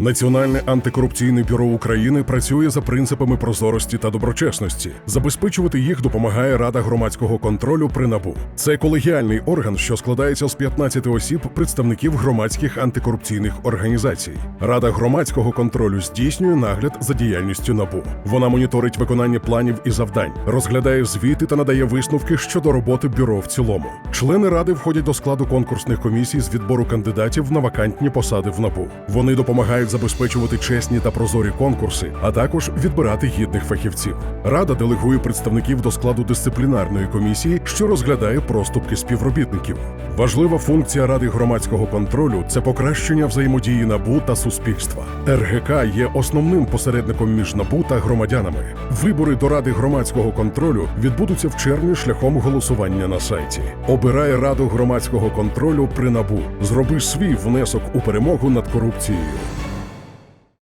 Національне антикорупційне бюро України працює за принципами прозорості та доброчесності. Забезпечувати їх допомагає Рада громадського контролю при НАБУ. Це колегіальний орган, що складається з 15 осіб, представників громадських антикорупційних організацій. Рада громадського контролю здійснює нагляд за діяльністю НАБУ. Вона моніторить виконання планів і завдань, розглядає звіти та надає висновки щодо роботи бюро в цілому. Члени ради входять до складу конкурсних комісій з відбору кандидатів на вакантні посади в НАБУ. Вони допомагають забезпечувати чесні та прозорі конкурси, а також відбирати гідних фахівців. Рада делегує представників до складу дисциплінарної комісії, що розглядає проступки співробітників. Важлива функція ради громадського контролю це покращення взаємодії НАБУ та суспільства. РГК є основним посередником між НАБУ та громадянами. Вибори до ради громадського контролю відбудуться в червні шляхом голосування на сайті. Обирай раду громадського контролю при НАБУ. Зроби свій внесок у перемогу над корупцією.